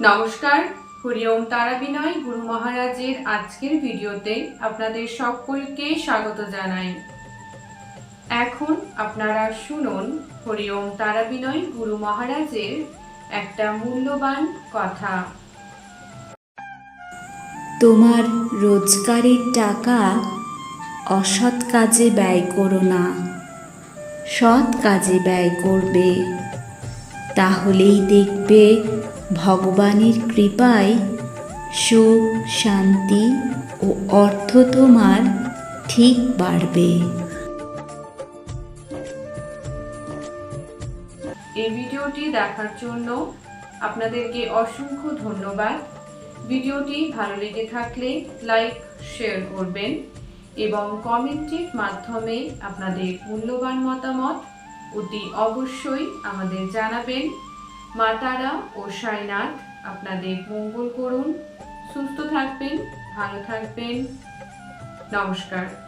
নমস্কার হরিওম তারা বিনয় গুরু মহারাজের আজকের ভিডিওতে আপনাদের সকলকে স্বাগত জানাই। এখন আপনারা শুনুন হরিওম তারা বিনয় গুরু মহারাজের একটা মূল্যবান কথা। তোমার রোজগারের টাকা অসৎ কাজে ব্যয় করো না। সৎ কাজে ব্যয় করবে। তাহলেই দেখবে ভগবানের কৃপায় সুখ, শান্তি ও অর্থ তোমার ঠিক বাড়বে। এই ভিডিওটি দেখার জন্য আপনাদেরকে অসংখ্য ধন্যবাদ। ভিডিওটি ভালো লেগে থাকলে লাইক, শেয়ার করবেন এবং কমেন্টের মাধ্যমে আপনাদের মূল্যবান মতামত অতি অবশ্যই আমাদের জানাবেন। মা তারা ও সাইনাথ আপনাদের মঙ্গল করুন। সুস্থ থাকবেন ভালো থাকবেন। নমস্কার।